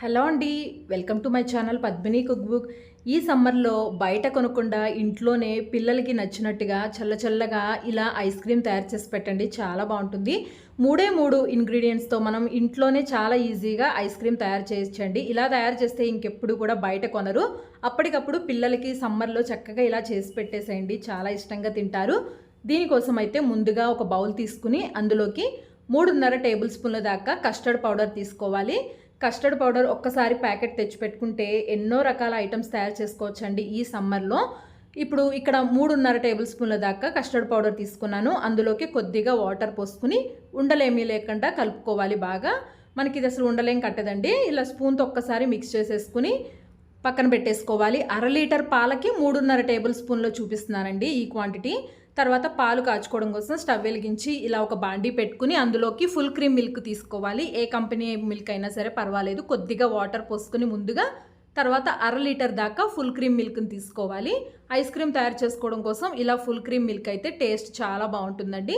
Hello అండి welcome to my channel Padmini cook book. ఈ సమ్మర్లో బయట కొనకుండా ఇంట్లోనే పిల్లలకి నచ్చినట్టుగా చల్లచల్లగా ఇలా ఐస్ క్రీమ్ తయారు చేసి పెట్టండి చాలా బాగుంటుంది. మూడే మూడు ఇంగ్రీడియంట్స్తో మనం ఇంట్లోనే చాలా ఈజీగా ఐస్ క్రీమ్ తయారు చేయించండి. ఇలా తయారు చేస్తే ఇంకెప్పుడు కూడా బయట కొనరు. అప్పటికప్పుడు పిల్లలకి సమ్మర్లో చక్కగా ఇలా చేసి పెట్టేసేయండి చాలా ఇష్టంగా తింటారు. దీనికోసం అయితే ముందుగా ఒక బౌల్ తీసుకుని అందులోకి మూడున్నర టేబుల్ స్పూన్ల దాకా కస్టర్డ్ పౌడర్ తీసుకోవాలి. కస్టర్డ్ పౌడర్ ఒక్కసారి ప్యాకెట్ తెచ్చిపెట్టుకుంటే ఎన్నో రకాల ఐటమ్స్ తయారు చేసుకోవచ్చండి ఈ సమ్మర్లో. ఇప్పుడు ఇక్కడ మూడున్నర టేబుల్ స్పూన్ల దాకా కస్టర్డ్ పౌడర్ తీసుకున్నాను. అందులోకి కొద్దిగా వాటర్ పోసుకుని ఉండలేమీ లేకుండా కలుపుకోవాలి బాగా. మనకి ఇది అసలు ఉండలేం కట్టదండి. ఇలా స్పూన్తో ఒక్కసారి మిక్స్ చేసేసుకుని పక్కన పెట్టేసుకోవాలి. అర లీటర్ పాలకి మూడున్నర టేబుల్ స్పూన్లో చూపిస్తున్నానండి ఈ క్వాంటిటీ. తర్వాత పాలు కాచుకోవడం కోసం స్టవ్ వెలిగించి ఇలా ఒక బాండీ పెట్టుకుని అందులోకి ఫుల్ క్రీమ్ మిల్క్ తీసుకోవాలి. ఏ కంపెనీ మిల్క్ అయినా సరే పర్వాలేదు. కొద్దిగా వాటర్ పోసుకుని ముందుగా తర్వాత అర లీటర్ దాకా ఫుల్ క్రీమ్ మిల్క్ని తీసుకోవాలి. ఐస్ క్రీమ్ తయారు చేసుకోవడం కోసం ఇలా ఫుల్ క్రీమ్ మిల్క్ అయితే టేస్ట్ చాలా బాగుంటుందండి.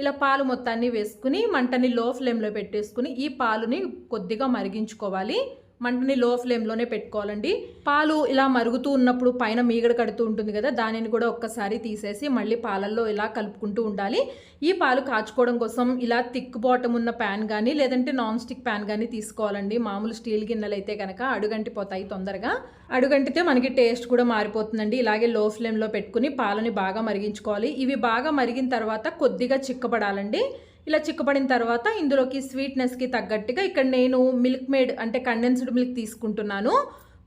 ఇలా పాలు మొత్తాన్ని వేసుకుని మంటని లో ఫ్లేమ్లో పెట్టేసుకుని ఈ పాలుని కొద్దిగా మరిగించుకోవాలి. మంటని లో ఫ్లేమ్లోనే పెట్టుకోవాలండి. పాలు ఇలా మరుగుతూ ఉన్నప్పుడు పైన మీగడ కడుతూ ఉంటుంది కదా దానిని కూడా ఒక్కసారి తీసేసి మళ్ళీ పాలల్లో ఇలా కలుపుకుంటూ ఉండాలి. ఈ పాలు కాచుకోవడం కోసం ఇలా థిక్ బాటం ఉన్న ప్యాన్ కానీ లేదంటే నాన్ స్టిక్ ప్యాన్ కానీ తీసుకోవాలండి. మామూలు స్టీల్ గిన్నెలు అయితే కనుక అడుగంటిపోతాయి తొందరగా. అడుగంటితే మనకి టేస్ట్ కూడా మారిపోతుందండి. ఇలాగే లో ఫ్లేమ్లో పెట్టుకుని పాలని బాగా మరిగించుకోవాలి. ఇవి బాగా మరిగిన తర్వాత కొద్దిగా చిక్కబడాలండి. ఇలా చిక్కబడిన తర్వాత ఇందులోకి స్వీట్నెస్కి తగ్గట్టుగా ఇక్కడ నేను మిల్క్ మేడ్ అంటే కండెన్స్డ్ మిల్క్ తీసుకుంటున్నాను.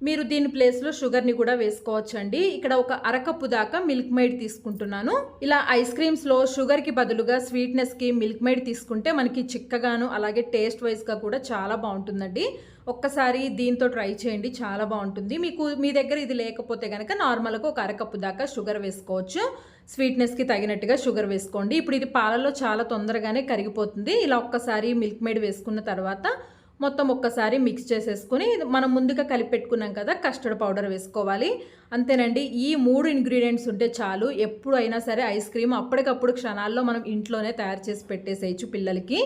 మీరు దీని ప్లేస్లో షుగర్ని కూడా వేసుకోవచ్చు అండి ఇక్కడ ఒక అరకప్పు దాకా మిల్క్ మేడ్ తీసుకుంటున్నాను. ఇలా ఐస్ క్రీమ్స్లో షుగర్కి బదులుగా స్వీట్నెస్కి మిల్క్ మేడ్ తీసుకుంటే మనకి చిక్కగాను అలాగే టేస్ట్ వైజ్గా కూడా చాలా బాగుంటుందండి. ఒక్కసారి దీంతో ట్రై చేయండి చాలా బాగుంటుంది. మీకు మీ దగ్గర ఇది లేకపోతే కనుక నార్మల్గా ఒక అరకప్పు దాకా షుగర్ వేసుకోవచ్చు. స్వీట్నెస్కి తగినట్టుగా షుగర్ వేసుకోండి. ఇప్పుడు ఇది పాలలో చాలా తొందరగానే కరిగిపోతుంది. ఇలా ఒక్కసారి మిల్క్ మేడ్ వేసుకున్న తర్వాత మొత్తం ఒక్కసారి మిక్స్ చేసేసుకుని మనం ముందుగా కలిపి పెట్టుకున్నాం కదా కస్టర్డ్ పౌడర్ వేసుకోవాలి. అంతేనండి ఈ మూడు ఇంగ్రీడియంట్స్ ఉంటే చాలు. ఎప్పుడైనా సరే ఐస్ క్రీమ్ అప్పటికప్పుడు క్షణాల్లో మనం ఇంట్లోనే తయారు చేసి పెట్టేసేయచ్చు పిల్లలకి.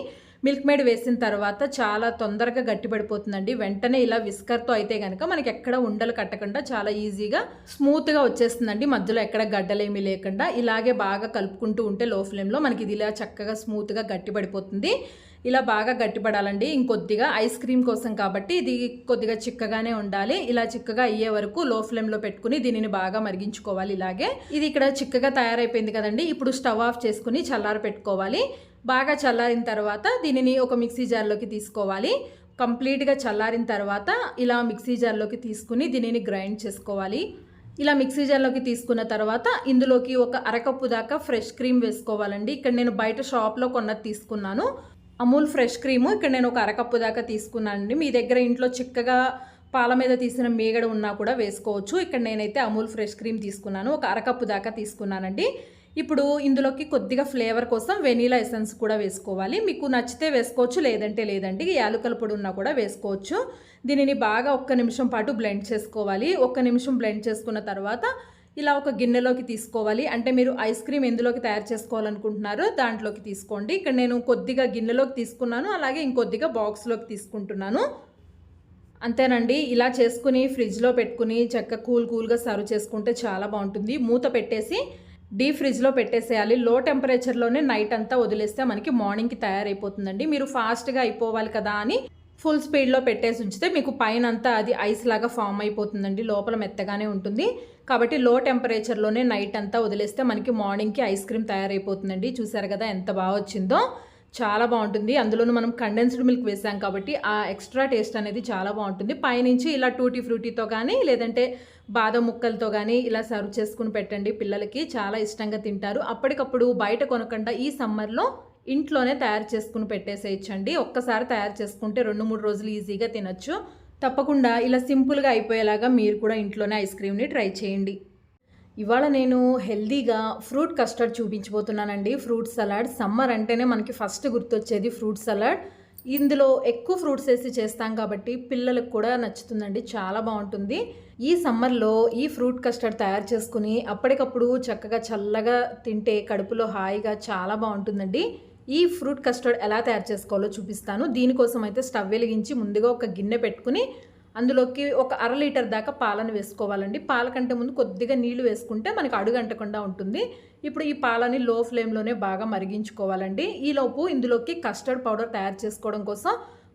మిల్క్ మేడ్ వేసిన తర్వాత చాలా తొందరగా గట్టిపడిపోతుందండి. వెంటనే ఇలా విస్కర్తో అయితే కనుక మనకి ఎక్కడ ఉండలు కట్టకుండా చాలా ఈజీగా స్మూత్గా వచ్చేస్తుందండి. మధ్యలో ఎక్కడ గడ్డలేమీ లేకుండా ఇలాగే బాగా కలుపుకుంటూ ఉంటే లో ఫ్లేమ్లో మనకి ఇది ఇలా చక్కగా స్మూత్గా గట్టిపడిపోతుంది. ఇలా బాగా గట్టిపడాలండి. ఇంకొద్దిగా ఐస్ క్రీమ్ కోసం కాబట్టి ఇది కొద్దిగా చిక్కగానే ఉండాలి. ఇలా చిక్కగా అయ్యే వరకు లో ఫ్లేమ్లో పెట్టుకుని దీనిని బాగా మరిగించుకోవాలి ఇలాగే. ఇది ఇక్కడ చిక్కగా తయారైపోయింది కదండి. ఇప్పుడు స్టవ్ ఆఫ్ చేసుకుని చల్లార పెట్టుకోవాలి బాగా చల్లారిన తర్వాత దీనిని ఒక మిక్సీ జార్లోకి తీసుకోవాలి. కంప్లీట్గా చల్లారిన తర్వాత ఇలా మిక్సీ జార్లోకి తీసుకుని దీనిని గ్రైండ్ చేసుకోవాలి. ఇలా మిక్సీ జార్లోకి తీసుకున్న తర్వాత ఇందులోకి ఒక అరకప్పు దాకా ఫ్రెష్ క్రీమ్ వేసుకోవాలండి. ఇక్కడ నేను బయట షాప్లో కొన్నది తీసుకున్నాను. అమూల్ ఫ్రెష్ క్రీము ఇక్కడ నేను ఒక అరకప్పు దాకా తీసుకున్నానండి. మీ దగ్గర ఇంట్లో చిక్కగా పాల మీద తీసిన మేగడ ఉన్నా కూడా వేసుకోవచ్చు. ఇక్కడ నేనైతే అమూల్ ఫ్రెష్ క్రీమ్ తీసుకున్నాను. ఒక అరకప్పు దాకా తీసుకున్నానండి. ఇప్పుడు ఇందులోకి కొద్దిగా ఫ్లేవర్ కోసం వెనీలా ఎసెన్స్ కూడా వేసుకోవాలి. మీకు నచ్చితే వేసుకోవచ్చు లేదంటే లేదండి. యాలకల పొడి ఉన్నా కూడా వేసుకోవచ్చు. దీనిని బాగా ఒక్క నిమిషం పాటు బ్లెండ్ చేసుకోవాలి. ఒక్క నిమిషం బ్లెండ్ చేసుకున్న తర్వాత ఇలా ఒక గిన్నెలోకి తీసుకోవాలి. అంటే మీరు ఐస్ క్రీమ్ ఎందులోకి తయారు చేసుకోవాలనుకుంటున్నారో దాంట్లోకి తీసుకోండి. ఇక్కడ నేను కొద్దిగా గిన్నెలోకి తీసుకున్నాను. అలాగే ఇంకొద్దిగా బాక్స్లోకి తీసుకుంటున్నాను. అంతేనండి. ఇలా చేసుకుని ఫ్రిడ్జ్లో పెట్టుకుని చక్క కూల్ కూల్గా సర్వ్ చేసుకుంటే చాలా బాగుంటుంది. మూత పెట్టేసి డీప్ ఫ్రిడ్జ్లో పెట్టేసేయాలి. లో టెంపరేచర్లోనే నైట్ అంతా వదిలేస్తే మనకి మార్నింగ్కి తయారైపోతుందండి. మీరు ఫాస్ట్గా అయిపోవాలి కదా అని ఫుల్ స్పీడ్లో పెట్టేసి ఉంచితే మీకు పైన అంతా అది ఐస్ లాగా ఫామ్ అయిపోతుందండి. లోపల మెత్తగానే ఉంటుంది. కాబట్టి లో టెంపరేచర్లోనే నైట్ అంతా వదిలేస్తే మనకి మార్నింగ్కి ఐస్ క్రీమ్ తయారైపోతుందండి. చూసారు కదా ఎంత బాగా వచ్చిందో. చాలా బాగుంటుంది. అందులోనూ మనం కండెన్స్డ్ మిల్క్ వేసాం కాబట్టి ఆ ఎక్స్ట్రా టేస్ట్ అనేది చాలా బాగుంటుంది. పైనుంచి ఇలా టూటీ ఫ్రూటీతో కానీ లేదంటే బాదం ముక్కలతో కానీ ఇలా సర్వ్ చేసుకుని పెట్టండి పిల్లలకి. చాలా ఇష్టంగా తింటారు. అప్పటికప్పుడు బయట కొనకుండా ఈ సమ్మర్లో ఇంట్లోనే తయారు చేసుకుని పెట్టేసేయచ్చండి. ఒక్కసారి తయారు చేసుకుంటే రెండు మూడు రోజులు ఈజీగా తినచ్చు. తప్పకుండా ఇలా సింపుల్గా అయిపోయేలాగా మీరు కూడా ఇంట్లోనే ఐస్ క్రీమ్ని ట్రై చేయండి. ఇవాళ నేను హెల్దీగా fruit custard చూపించబోతున్నానండి. Fruit salad. Summer అంటేనే మనకి ఫస్ట్ గుర్తొచ్చేది ఫ్రూట్ సలాడ్. ఇందులో ఎక్కువ ఫ్రూట్స్ వేసి చేస్తాం కాబట్టి పిల్లలకు కూడా నచ్చుతుందండి. చాలా బాగుంటుంది. ఈ సమ్మర్లో ఈ ఫ్రూట్ కస్టర్డ్ తయారు చేసుకుని అప్పటికప్పుడు చక్కగా చల్లగా తింటే కడుపులో హాయిగా చాలా బాగుంటుందండి. ఈ ఫ్రూట్ కస్టర్డ్ ఎలా తయారు చేసుకోవాలో చూపిస్తాను. దీనికోసం అయితే స్టవ్ వెలిగించి ముందుగా ఒక గిన్నె పెట్టుకుని అందులోకి ఒక అర లీటర్ దాకా పాలను వేసుకోవాలండి. పాల కంటే ముందు కొద్దిగా నీళ్ళు వేసుకుంటే మనకి అడుగంటకుండా ఉంటుంది. ఇప్పుడు ఈ పాలని లో ఫ్లేమ్లోనే బాగా మరిగించుకోవాలండి. ఈలోపు ఇందులోకి కస్టర్డ్ పౌడర్ తయారు చేసుకోవడం కోసం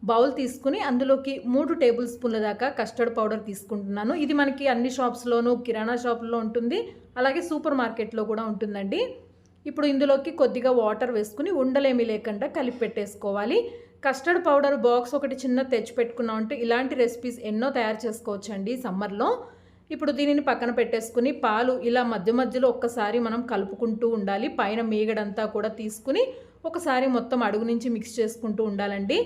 బౌల్ తీసుకుని అందులోకి మూడు టేబుల్ స్పూన్ల దాకా కస్టర్డ్ పౌడర్ తీసుకుంటున్నాను. ఇది మనకి అన్ని షాప్స్లోనూ కిరాణా షాపుల్లో ఉంటుంది. అలాగే సూపర్ మార్కెట్లో కూడా ఉంటుందండి. ఇప్పుడు ఇందులోకి కొద్దిగా వాటర్ వేసుకుని ఉండలేమి లేకుండా కలిపి పెట్టేసుకోవాలి. కస్టర్డ్ పౌడర్ బాక్స్ ఒకటి చిన్న తెచ్చి పెట్టుకున్నాం అంటే ఇలాంటి రెసిపీస్ ఎన్నో తయారు చేసుకోవచ్చండి సమ్మర్లో. ఇప్పుడు దీనిని పక్కన పెట్టేసుకుని పాలు ఇలా మధ్య మధ్యలో ఒక్కసారి మనం కలుపుకుంటూ ఉండాలి. పైన మీగడంతా కూడా తీసుకుని ఒకసారి మొత్తం అడుగు నుంచి మిక్స్ చేసుకుంటూ ఉండాలండి.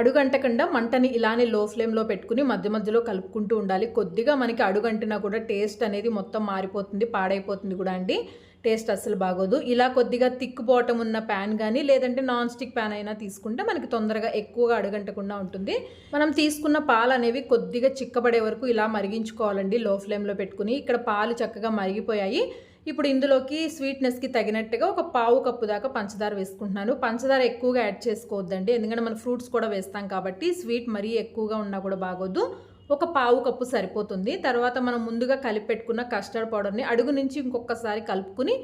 అడుగంటకుండా మంటని ఇలానే లో ఫ్లేమ్లో పెట్టుకుని మధ్య మధ్యలో కలుపుకుంటూ ఉండాలి. కొద్దిగా మనకి అడుగంటినా కూడా టేస్ట్ అనేది మొత్తం మారిపోతుంది పాడైపోతుంది కూడా అండి. టేస్ట్ అస్సలు బాగోదు. ఇలా కొద్దిగా తిక్కు పోవటం ఉన్న ప్యాన్ కానీ లేదంటే నాన్ స్టిక్ ప్యాన్ అయినా తీసుకుంటే మనకి తొందరగా ఎక్కువగా అడగంటకుండా ఉంటుంది. మనం తీసుకున్న పాలు అనేవి కొద్దిగా చిక్కబడే వరకు ఇలా మరిగించుకోవాలండి. లో ఫ్లేమ్లో పెట్టుకుని ఇక్కడ పాలు చక్కగా మరిగిపోయాయి. ఇప్పుడు ఇందులోకి స్వీట్నెస్కి తగినట్టుగా ఒక పావు కప్పు దాకా పంచదార వేసుకుంటున్నాను. పంచదార ఎక్కువగా యాడ్ చేసుకోవద్దండి. ఎందుకంటే మనం ఫ్రూట్స్ కూడా వేస్తాం కాబట్టి స్వీట్ మరీ ఎక్కువగా ఉన్నా కూడా బాగోదు. ఒక పావు కప్పు సరిపోతుంది. తర్వాత మనం ముందుగా కలిపెట్టుకున్న కస్టర్డ్ పౌడర్ని అడుగు నుంచి ఇంకొకసారి కలుపుకుని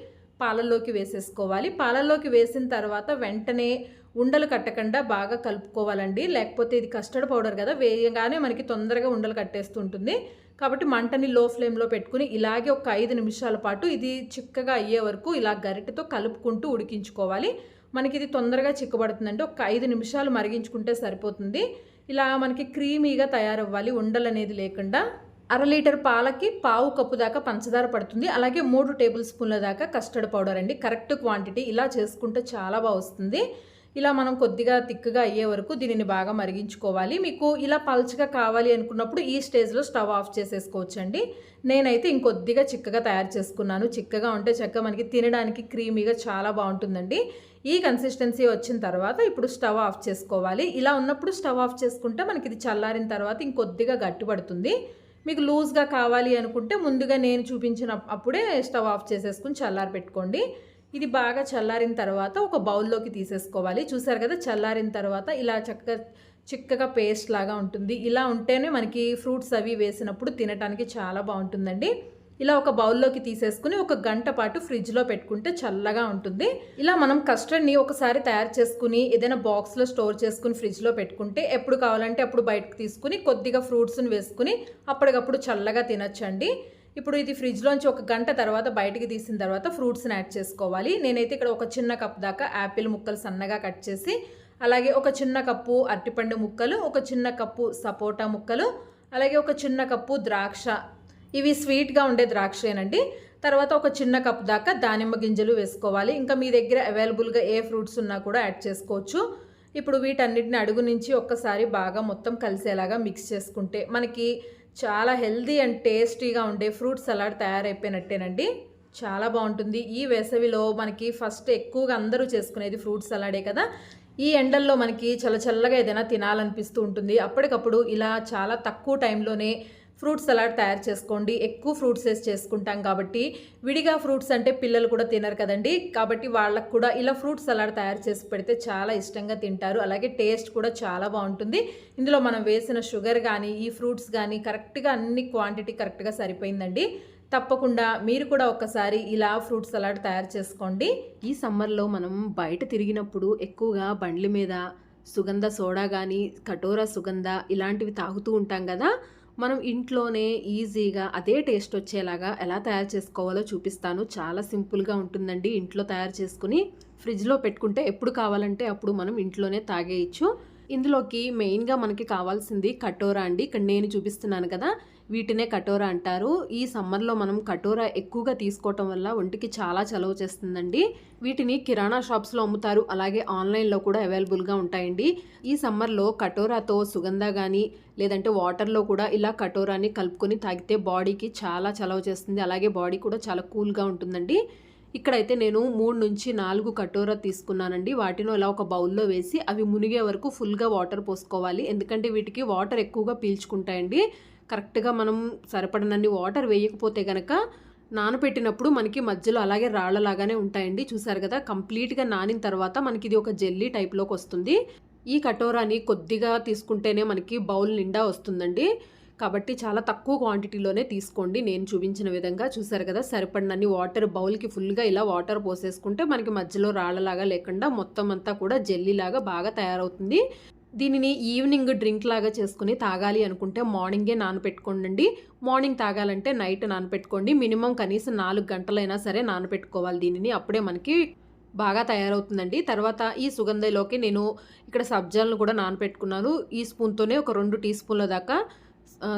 పాలల్లోకి వేసేసుకోవాలి. పాలల్లోకి వేసిన తర్వాత వెంటనే ఉండలు కట్టకుండా బాగా కలుపుకోవాలండి. లేకపోతే ఇది కస్టర్డ్ పౌడర్ కదా వేయగానే మనకి తొందరగా ఉండలు కట్టేస్తుంటుంది. కాబట్టి మంటని లో ఫ్లేమ్లో పెట్టుకుని ఇలాగే ఒక ఐదు నిమిషాల పాటు ఇది చిక్కగా అయ్యే వరకు ఇలా గరిటెతో కలుపుకుంటూ ఉడికించుకోవాలి. మనకి ఇది తొందరగా చిక్కబడుతుందంటే ఒక ఐదు నిమిషాలు మరిగించుకుంటే సరిపోతుంది. ఇలా మనకి క్రీమీగా తయారవ్వాలి. ఉండలు అనేది లేకుండా అర లీటర్ పాలకి పావు కప్పు దాకా పంచదార పడుతుంది. అలాగే మూడు టేబుల్ స్పూన్ల దాకా కస్టర్డ్ పౌడర్ అండి. Correct quantity. ఇలా చేసుకుంటే చాలా బాగా వస్తుంది. ఇలా మనం కొద్దిగా తిక్కుగా అయ్యే వరకు దీనిని బాగా మరిగించుకోవాలి. మీకు ఇలా పల్చగా కావాలి అనుకున్నప్పుడు ఈ స్టేజ్లో స్టవ్ ఆఫ్ చేసేసుకోవచ్చండి. నేనైతే ఇంకొద్దిగా చిక్కగా తయారు చేసుకున్నాను. చిక్కగా ఉంటే చక్కగా మనకి తినడానికి క్రీమీగా చాలా బాగుంటుందండి. ఈ కన్సిస్టెన్సీ వచ్చిన తర్వాత ఇప్పుడు స్టవ్ ఆఫ్ చేసుకోవాలి. ఇలా ఉన్నప్పుడు స్టవ్ ఆఫ్ చేసుకుంటే మనకి ఇది చల్లారిన తర్వాత ఇంకొద్దిగా గట్టిపడుతుంది మీకు లూజ్గా కావాలి అనుకుంటే ముందుగా నేను చూపించిన అప్పుడే స్టవ్ ఆఫ్ చేసేసుకుని చల్లారి పెట్టుకోండి ఇది బాగా చల్లారిన తర్వాత ఒక బౌల్లోకి తీసేసుకోవాలి. చూసారు కదా చల్లారిన తర్వాత ఇలా చక్కగా చిక్కగా పేస్ట్ లాగా ఉంటుంది. ఇలా ఉంటేనే మనకి ఫ్రూట్స్ అవి వేసినప్పుడు తినడానికి చాలా బాగుంటుందండి. ఇలా ఒక బౌల్లోకి తీసేసుకుని ఒక గంట పాటు ఫ్రిడ్జ్లో పెట్టుకుంటే చల్లగా ఉంటుంది. ఇలా మనం కస్టర్డ్ని ఒకసారి తయారు చేసుకుని ఏదైనా బాక్స్లో స్టోర్ చేసుకుని ఫ్రిడ్జ్లో పెట్టుకుంటే ఎప్పుడు కావాలంటే అప్పుడు బయటకు తీసుకుని కొద్దిగా ఫ్రూట్స్ని వేసుకుని అప్పటికప్పుడు చల్లగా తినచ్చండి. ఇప్పుడు ఇది ఫ్రిడ్జ్లోంచి ఒక గంట తర్వాత బయటికి తీసిన తర్వాత ఫ్రూట్స్ని యాడ్ చేసుకోవాలి. నేనైతే ఇక్కడ ఒక చిన్న కప్ దాకా యాపిల్ ముక్కలు సన్నగా కట్ చేసి అలాగే ఒక చిన్న కప్పు అరటిపండు ముక్కలు ఒక చిన్న కప్పు సపోటా ముక్కలు అలాగే ఒక చిన్న కప్పు ద్రాక్ష. ఇవి స్వీట్గా ఉండే ద్రాక్షేనండి. తర్వాత ఒక చిన్న కప్ దాకా దానిమ్మ గింజలు వేసుకోవాలి. ఇంకా మీ దగ్గర అవైలబుల్గా ఏ ఫ్రూట్స్ ఉన్నా కూడా యాడ్ చేసుకోవచ్చు. ఇప్పుడు వీటన్నిటిని అడుగు నుంచి ఒక్కసారి బాగా మొత్తం కలిసేలాగా మిక్స్ చేసుకుంటే మనకి చాలా హెల్దీ అండ్ టేస్టీగా ఉండే ఫ్రూట్ సలాడ్ తయారైపోయినట్టేనండి. చాలా బాగుంటుంది. ఈ వేసవిలో మనకి ఫస్ట్ ఎక్కువగా అందరూ చేసుకునేది ఫ్రూట్ సలాడే కదా. ఈ ఎండల్లో మనకి చల్ల చల్లగా ఏదైనా తినాలనిపిస్తూ ఉంటుంది. అప్పటికప్పుడు ఇలా చాలా తక్కువ టైంలోనే ఫ్రూట్ సలాడ్ తయారు చేసుకోండి. ఎక్కువ ఫ్రూట్స్ వేసి చేసుకుంటాం కాబట్టి విడిగా ఫ్రూట్స్ అంటే పిల్లలు కూడా తినరు కదండి. కాబట్టి వాళ్ళకు కూడా ఇలా ఫ్రూట్ సలాడ్ తయారు చేసి పెడితే చాలా ఇష్టంగా తింటారు. అలాగే టేస్ట్ కూడా చాలా బాగుంటుంది. ఇందులో మనం వేసిన షుగర్ కానీ ఈ ఫ్రూట్స్ కానీ కరెక్ట్గా అన్ని క్వాంటిటీ కరెక్ట్గా సరిపోయిందండి. తప్పకుండా మీరు కూడా ఒకసారి ఇలా ఫ్రూట్ సలాడ్ తయారు చేసుకోండి. ఈ సమ్మర్లో మనం బయట తిరిగినప్పుడు ఎక్కువగా బండ్ల మీద సుగంధ సోడా కానీ కటోరా సుగంధ ఇలాంటివి తాగుతూ ఉంటాం కదా. మనం ఇంట్లోనే ఈజీగా అదే టేస్ట్ వచ్చేలాగా ఎలా తయారు చేసుకోవాలో చూపిస్తాను. చాలా సింపుల్గా ఉంటుందండి ఇంట్లో తయారు చేసుకుని ఫ్రిడ్జ్లో పెట్టుకుంటే ఎప్పుడు కావాలంటే అప్పుడు మనం ఇంట్లోనే తాగేయచ్చు. ఇందులోకి మెయిన్గా మనకి కావాల్సింది కటోరా అండి. ఇక్కడ నేను చూపిస్తున్నాను కదా వీటినే కటోరా అంటారు. ఈ సమ్మర్లో మనం కటోరా ఎక్కువగా తీసుకోవటం వల్ల ఒంటికి చాలా చలవ చేస్తుందండి. వీటిని కిరాణా షాప్స్లో అమ్ముతారు. అలాగే ఆన్లైన్లో కూడా అవైలబుల్గా ఉంటాయండి. ఈ సమ్మర్లో కటోరాతో సుగంధ కానీ లేదంటే వాటర్లో కూడా ఇలా కటోరాని కలుపుకొని తాగితే బాడీకి చాలా చలవ చేస్తుంది. అలాగే బాడీ కూడా చాలా కూల్గా ఉంటుందండి. ఇక్కడైతే నేను మూడు నుంచి నాలుగు కటోరా తీసుకున్నానండి. వాటిని ఇలా ఒక బౌల్లో వేసి అవి మునిగే వరకు ఫుల్గా వాటర్ పోసుకోవాలి. ఎందుకంటే వీటికి వాటర్ ఎక్కువగా పీల్చుకుంటాయండి. కరెక్ట్గా మనం సరిపడనన్ని వాటర్ వేయకపోతే కనుక నానబెట్టినప్పుడు మనకి మధ్యలో అలాగే రాళ్ళలాగానే ఉంటాయండి. చూసారు కదా? కంప్లీట్గా నానిన తర్వాత మనకి ఇది ఒక జెల్లీ టైప్లోకి వస్తుంది. ఈ కటోరాని కొద్దిగా తీసుకుంటేనే మనకి బౌల్ నిండా వస్తుందండి. కాబట్టి చాలా తక్కువ క్వాంటిటీలోనే తీసుకోండి. నేను చూపించిన విధంగా చూసారు కదా? సరిపడినన్ని వాటర్ బౌల్కి ఫుల్గా ఇలా వాటర్ పోసేసుకుంటే మనకి మధ్యలో రాళ్ళలాగా లేకుండా మొత్తం అంతా కూడా జెల్లీలాగా బాగా తయారవుతుంది. దీనిని ఈవినింగ్ డ్రింక్ లాగా చేసుకుని తాగాలి అనుకుంటే మార్నింగే నానపెట్టుకోండి మార్నింగ్ తాగాలంటే నైట్ నానపెట్టుకోండి. మినిమం కనీసం నాలుగు గంటలైనా సరే నానపెట్టుకోవాలి దీనిని. అప్పుడే మనకి బాగా తయారవుతుందండి. తర్వాత ఈ సుగంధలోకి నేను ఇక్కడ సబ్జాలను కూడా నానపెట్టుకున్నాను. ఈ స్పూన్తోనే ఒక రెండు టీ స్పూన్ల దాకా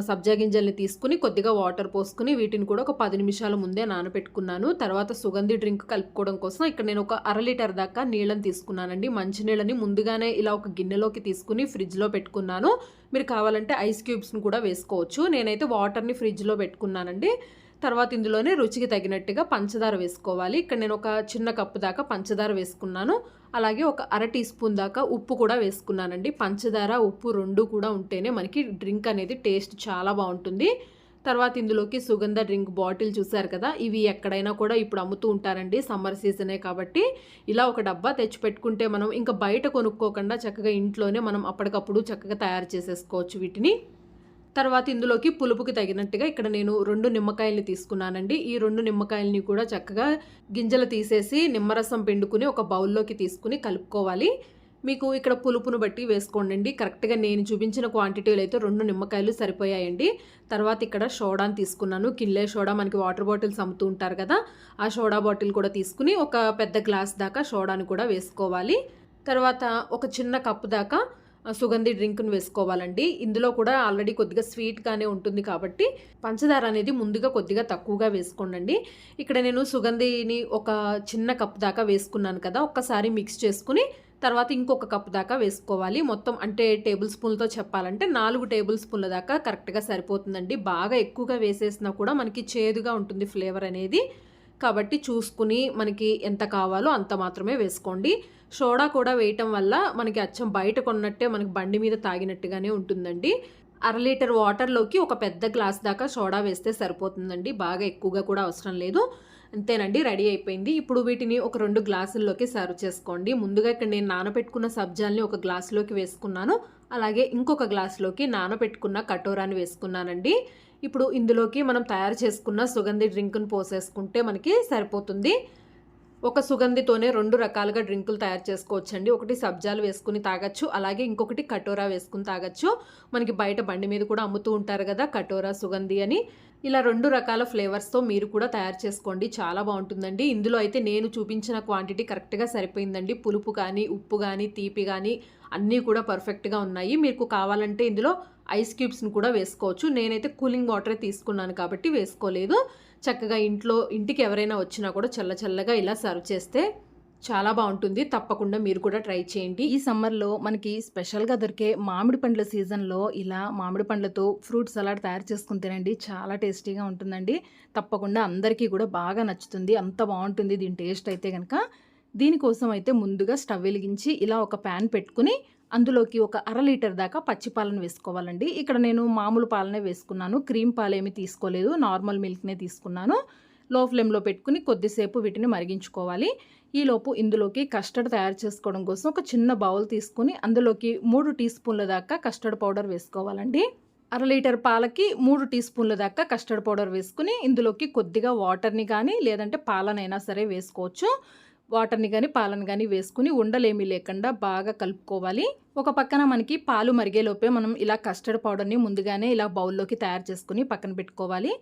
సబ్జా గింజల్ని తీసుకుని కొద్దిగా వాటర్ పోసుకుని వీటిని కూడా ఒక పది నిమిషాల ముందే నానబెట్టుకున్నాను. తర్వాత సుగంధి డ్రింక్ కలుపుకోవడం కోసం ఇక్కడ నేను ఒక అర లీటర్ దాకా నీళ్ళని తీసుకున్నానండి. మంచినీళ్ళని ముందుగానే ఇలా ఒక గిన్నెలోకి తీసుకుని ఫ్రిడ్జ్లో పెట్టుకున్నాను. మీరు కావాలంటే ఐస్ క్యూబ్స్ని కూడా వేసుకోవచ్చు. నేనైతే వాటర్ని ఫ్రిడ్జ్లో పెట్టుకున్నానండి. తర్వాత ఇందులోనే రుచికి తగినట్టుగా పంచదార వేసుకోవాలి. ఇక్కడ నేను ఒక చిన్న కప్పు దాకా పంచదార వేసుకున్నాను. అలాగే ఒక అర టీ స్పూన్ దాకా ఉప్పు కూడా వేసుకున్నానండి. పంచదార ఉప్పు రెండు కూడా ఉంటేనే మనకి డ్రింక్ అనేది టేస్ట్ చాలా బాగుంటుంది. తర్వాత ఇందులోకి సుగంధ డ్రింక్ బాటిల్ చూసారు కదా ఇవి ఎక్కడైనా కూడా ఇప్పుడు అమ్ముతూ ఉంటారండి. సమ్మర్ సీజనే కాబట్టి ఇలా ఒక డబ్బా తెచ్చి పెట్టుకుంటే మనం ఇంకా బయట కొనుక్కోకుండా చక్కగా ఇంట్లోనే మనం అప్పటికప్పుడు చక్కగా తయారు చేసేసుకోవచ్చు వీటిని. తర్వాత ఇందులోకి పులుపుకి తగినట్టుగా ఇక్కడ నేను రెండు నిమ్మకాయల్ని తీసుకున్నానండి. ఈ రెండు నిమ్మకాయలని కూడా చక్కగా గింజలు తీసేసి నిమ్మరసం పిండుకుని ఒక బౌల్లోకి తీసుకుని కలుపుకోవాలి. మీకు ఇక్కడ పులుపును బట్టి వేసుకోండి కరెక్ట్గా నేను చూపించిన క్వాంటిటీలో అయితే రెండు నిమ్మకాయలు సరిపోయాయండి. తర్వాత ఇక్కడ షోడాని తీసుకున్నాను. కిన్లే సోడా మనకి వాటర్ బాటిల్స్ అమ్ముతూ ఉంటారు కదా ఆ సోడా బాటిల్ కూడా తీసుకుని ఒక పెద్ద గ్లాస్ దాకా సోడాని కూడా వేసుకోవాలి. తర్వాత ఒక చిన్న కప్పు దాకా సుగంధి డ్రింక్ను వేసుకోవాలండి. ఇందులో కూడా ఆల్రెడీ కొద్దిగా స్వీట్గానే ఉంటుంది కాబట్టి పంచదార అనేది ముందుగా కొద్దిగా తక్కువగా వేసుకోండి ఇక్కడ నేను సుగంధిని ఒక చిన్న కప్ దాకా వేసుకున్నాను కదా ఒక్కసారి మిక్స్ చేసుకుని తర్వాత ఇంకొక కప్ దాకా వేసుకోవాలి. మొత్తం అంటే టేబుల్ స్పూన్లతో చెప్పాలంటే నాలుగు టేబుల్ స్పూన్ల దాకా కరెక్ట్గా సరిపోతుందండి. బాగా ఎక్కువగా వేసేసినా కూడా మనకి చేదుగా ఉంటుంది ఫ్లేవర్ అనేది. కాబట్టి చూసుకుని మనకి ఎంత కావాలో అంత మాత్రమే వేసుకోండి. సోడా కూడా వేయటం వల్ల మనకి అచ్చం బయట కొన్నట్టే మనకి బండి మీద తాగినట్టుగానే ఉంటుందండి. అర లీటర్ వాటర్లోకి ఒక పెద్ద గ్లాస్ దాకా సోడా వేస్తే సరిపోతుందండి. బాగా ఎక్కువగా కూడా అవసరం లేదు. అంతేనండి రెడీ అయిపోయింది. ఇప్పుడు వీటిని ఒక రెండు గ్లాసుల్లోకి సర్వ్ చేసుకోండి. ముందుగా ఇక్కడ నేను నానబెట్టుకున్న సబ్జాల్ని ఒక గ్లాసులోకి వేసుకున్నాను. అలాగే ఇంకొక గ్లాసులోకి నానబెట్టుకున్న కటోరాని వేసుకున్నానండి. ఇప్పుడు ఇందులోకి మనం తయారు చేసుకున్న సుగంధి డ్రింక్ను పోసేసుకుంటే మనకి సరిపోతుంది. ఒక సుగంధితోనే రెండు రకాలుగా డ్రింకులు తయారు చేసుకోవచ్చండి. ఒకటి సబ్జాలు వేసుకుని తాగొచ్చు అలాగే ఇంకొకటి కటోరా వేసుకుని తాగొచ్చు. మనకి బయట బండి మీద కూడా అమ్ముతూ ఉంటారు కదా కటోరా సుగంధి అని. ఇలా రెండు రకాల ఫ్లేవర్స్తో మీరు కూడా తయారు చేసుకోండి. చాలా బాగుంటుందండి. ఇందులో అయితే నేను చూపించిన క్వాంటిటీ కరెక్ట్గా సరిపోయిందండి. పులుపు కానీ ఉప్పు కానీ తీపి కానీ అన్నీ కూడా పర్ఫెక్ట్గా ఉన్నాయి. మీకు కావాలంటే ఇందులో ఐస్ క్యూబ్స్ని కూడా వేసుకోవచ్చు. నేనైతే కూలింగ్ వాటరే తీసుకున్నాను కాబట్టి వేసుకోలేదు. చక్కగా ఇంట్లో ఇంటికి ఎవరైనా వచ్చినా కూడా చల్ల చల్లగా ఇలా సర్వ్ చేస్తే చాలా బాగుంటుంది. తప్పకుండా మీరు కూడా ట్రై చేయండి. ఈ సమ్మర్లో మనకి స్పెషల్గా దొరికే మామిడి పండ్ల సీజన్లో ఇలా మామిడి పండ్లతో ఫ్రూట్ సలాడ్ తయారు చేసుకుని తినండి. చాలా టేస్టీగా ఉంటుందండి. తప్పకుండా అందరికీ కూడా బాగా నచ్చుతుంది. అంత బాగుంటుంది. దీని టేస్ట్ అయితే కనుక దీనికోసం అయితే ముందుగా స్టవ్ వెలిగించి ఇలా ఒక ప్యాన్ పెట్టుకుని అందులోకి ఒక అర లీటర్ దాకా పచ్చి పాలను వేసుకోవాలండి. ఇక్కడ నేను మామూలు పాలనే వేసుకున్నాను. క్రీమ్ పాలేమి తీసుకోలేదు. నార్మల్ మిల్క్నే తీసుకున్నాను. లో ఫ్లేమ్లో పెట్టుకుని కొద్దిసేపు వీటిని మరిగించుకోవాలి. ఈలోపు ఇందులోకి కస్టర్డ్ తయారు చేసుకోవడం కోసం ఒక చిన్న బౌల్ తీసుకుని అందులోకి మూడు టీ స్పూన్ల దాకా కస్టర్డ్ పౌడర్ వేసుకోవాలండి. అర లీటర్ పాలకి మూడు టీ స్పూన్ల దాకా కస్టర్డ్ పౌడర్ వేసుకుని ఇందులోకి కొద్దిగా వాటర్ని కానీ లేదంటే పాలనైనా సరే వేసుకోవచ్చు. వాటర్ని కానీ పాలను కానీ వేసుకుని ఉండలేమి లేకుండా బాగా కలుపుకోవాలి. ఒక పక్కన మనకి పాలు మరిగేలోపే మనం ఇలా కస్టర్డ్ పౌడర్ని ముందుగానే ఇలా బౌల్లోకి తయారు చేసుకుని పక్కన పెట్టుకోవాలి.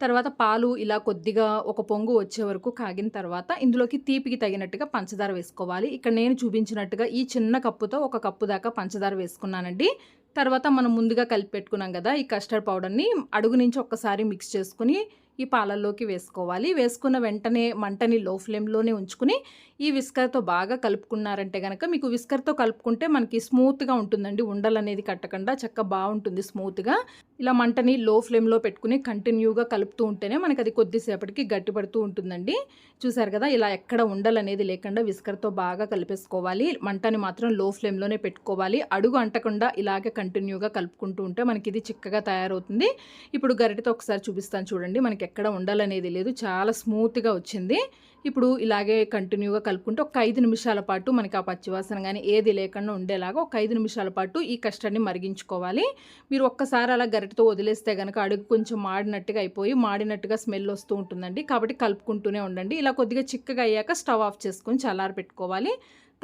తర్వాత పాలు ఇలా కొద్దిగా ఒక పొంగు వచ్చే వరకు కాగిన తర్వాత ఇందులోకి తీపికి తగినట్టుగా పంచదార వేసుకోవాలి. ఇక్కడ నేను చూపించినట్టుగా ఈ చిన్న కప్పుతో ఒక కప్పు దాకా పంచదార వేసుకున్నానండి. తర్వాత మనం ముందుగా కలిపి పెట్టుకున్నాం కదా ఈ కస్టర్డ్ పౌడర్ని అడుగు నుంచి ఒక్కసారి మిక్స్ చేసుకుని ఈ పాలల్లోకి వేసుకోవాలి. వేసుకున్న వెంటనే మంటని లో ఫ్లేమ్లోనే ఉంచుకుని ఈ విస్కర్తో బాగా కలుపుకున్నారంటే కనుక మీకు విస్కర్తో కలుపుకుంటే మనకి స్మూత్గా ఉంటుందండి. ఉండలు అనేది కట్టకుండా చక్క బాగుంటుంది స్మూత్గా ఇలా మంటని లో ఫ్లేమ్లో పెట్టుకుని కంటిన్యూగా కలుపుతూ ఉంటేనే మనకి అది కొద్దిసేపటికి గట్టిపడుతూ ఉంటుందండి. చూసారు కదా ఇలా ఎక్కడ ఉండలనేది లేకుండా విస్కర్తో బాగా కలిపేసుకోవాలి. మంటని మాత్రం లో ఫ్లేమ్లోనే పెట్టుకోవాలి. అడుగు అంటకుండా ఇలాగే కంటిన్యూగా కలుపుకుంటూ ఉంటే మనకి ఇది చిక్కగా తయారవుతుంది. ఇప్పుడు గరిటతో ఒకసారి చూపిస్తాను చూడండి మనకి ఎక్కడ ఉండాలనేది లేదు. చాలా స్మూత్గా వచ్చింది. ఇప్పుడు ఇలాగే కంటిన్యూగా కలుపుకుంటే ఒక ఐదు నిమిషాల పాటు మనకి ఆ పచ్చివాసన కానీ ఏది లేకుండా ఉండేలాగా ఒక ఐదు నిమిషాల పాటు ఈ కస్టర్డ్ని మరిగించుకోవాలి. మీరు ఒక్కసారి అలా గరిటతో వదిలేస్తే కనుక అడుగు కొంచెం మాడినట్టుగా అయిపోయి మాడినట్టుగా స్మెల్ వస్తూ ఉంటుందండి. కాబట్టి కలుపుకుంటూనే ఉండండి. ఇలా కొద్దిగా చిక్కగా అయ్యాక స్టవ్ ఆఫ్ చేసుకొని చల్లారి పెట్టుకోవాలి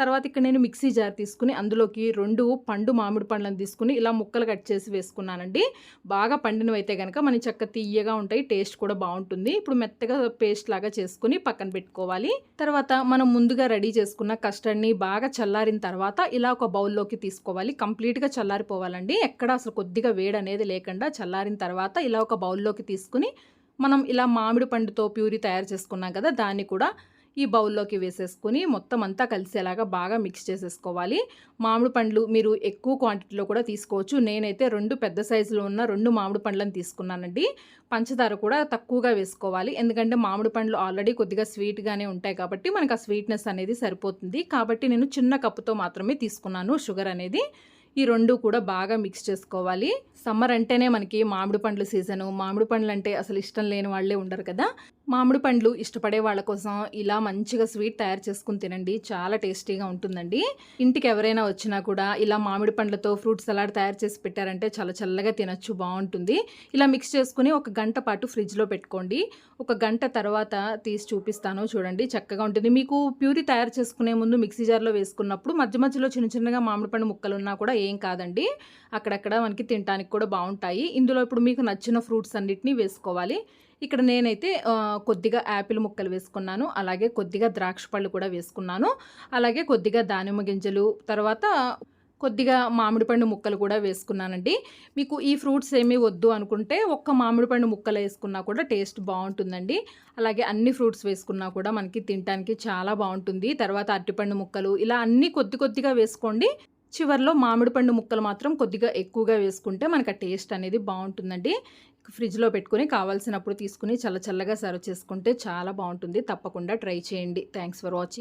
తర్వాత ఇక్కడ నేను మిక్సీ జార్ తీసుకుని అందులోకి రెండు పండు మామిడి పండ్లను తీసుకుని ఇలా ముక్కలు కట్ చేసి వేసుకున్నానండి. బాగా పండినవి అయితే కనుక మన చక్క తీయగా ఉంటాయి టేస్ట్ కూడా బాగుంటుంది. ఇప్పుడు మెత్తగా పేస్ట్ లాగా చేసుకుని పక్కన పెట్టుకోవాలి. తర్వాత మనం ముందుగా రెడీ చేసుకున్న కస్టర్డ్ని బాగా చల్లారిన తర్వాత ఇలా ఒక బౌల్లోకి తీసుకోవాలి. కంప్లీట్గా చల్లారిపోవాలండి. ఎక్కడ అసలు కొద్దిగా వేడి అనేది లేకుండా చల్లారిన తర్వాత ఇలా ఒక బౌల్లోకి తీసుకుని మనం ఇలా మామిడి పండుతో ప్యూరీ తయారు చేసుకున్నాం కదా దాన్ని కూడా ఈ బౌల్లోకి వేసేసుకుని మొత్తం అంతా కలిసేలాగా బాగా మిక్స్ చేసేసుకోవాలి. మామిడి పండ్లు మీరు ఎక్కువ క్వాంటిటీలో కూడా తీసుకోవచ్చు. నేనైతే రెండు పెద్ద సైజులో ఉన్న రెండు మామిడి పండ్లను తీసుకున్నానండి. పంచదార కూడా తక్కువగా వేసుకోవాలి. ఎందుకంటే మామిడి పండ్లు ఆల్రెడీ కొద్దిగా స్వీట్గానే ఉంటాయి కాబట్టి మనకు ఆ స్వీట్నెస్ అనేది సరిపోతుంది. కాబట్టి నేను చిన్న కప్పుతో మాత్రమే తీసుకున్నాను షుగర్ అనేది. ఈ రెండు కూడా బాగా మిక్స్ చేసుకోవాలి. సమ్మర్ అంటేనే మనకి మామిడి పండ్ల సీజను మామిడి పండ్లు అంటే అసలు ఇష్టం లేని వాళ్ళే ఉండరు కదా. మామిడి పండ్లు ఇష్టపడే వాళ్ళ కోసం ఇలా మంచిగా స్వీట్ తయారు చేసుకుని తినండి. చాలా టేస్టీగా ఉంటుందండి. ఇంటికి ఎవరైనా వచ్చినా కూడా ఇలా మామిడి పండ్లతో ఫ్రూట్ సలాడ్ తయారు చేసి పెట్టారంటే చాలా చల్లగా తినచ్చు బాగుంటుంది. ఇలా మిక్స్ చేసుకుని ఒక గంట పాటు ఫ్రిడ్జ్లో పెట్టుకోండి. ఒక గంట తర్వాత తీసి చూపిస్తాను చూడండి. చక్కగా ఉంటుంది. మీకు ప్యూరీ తయారు చేసుకునే ముందు మిక్సీ జార్లో వేసుకున్నప్పుడు మధ్య మధ్యలో చిన్న చిన్నగా మామిడి పండు ముక్కలు ఉన్నా కూడా ఏం కాదండి. అక్కడక్కడ మనకి తినడానికి కూడా బాగుంటాయి. ఇందులో ఇప్పుడు మీకు నచ్చిన ఫ్రూట్స్ అన్నిటిని వేసుకోవాలి. ఇక్కడ నేనైతే కొద్దిగా యాపిల్ ముక్కలు వేసుకున్నాను అలాగే కొద్దిగా ద్రాక్ష పళ్ళు కూడా వేసుకున్నాను. అలాగే కొద్దిగా దానిమ్మ గింజలు తర్వాత కొద్దిగా మామిడి పండు ముక్కలు కూడా వేసుకున్నానండి. మీకు ఈ ఫ్రూట్స్ ఏమీ వద్దు అనుకుంటే ఒక్క మామిడి పండు ముక్కలు వేసుకున్నా కూడా టేస్ట్ బాగుంటుందండి. అలాగే అన్ని ఫ్రూట్స్ వేసుకున్నా కూడా మనకి తినడానికి చాలా బాగుంటుంది. తర్వాత అరటిపండు ముక్కలు ఇలా అన్నీ కొద్ది కొద్దిగా వేసుకోండి. చివరిలో మామిడి పండు ముక్కలు మాత్రం కొద్దిగా ఎక్కువగా వేసుకుంటే మనకు ఆ టేస్ట్ అనేది బాగుంటుందండి. ఫ్రిడ్జ్లో పెట్టుకుని కావాల్సినప్పుడు తీసుకుని చల్ల చల్లగా సర్వ్ చేసుకుంటే చాలా బాగుంటుంది. తప్పకుండా ట్రై చేయండి. Thanks for watching.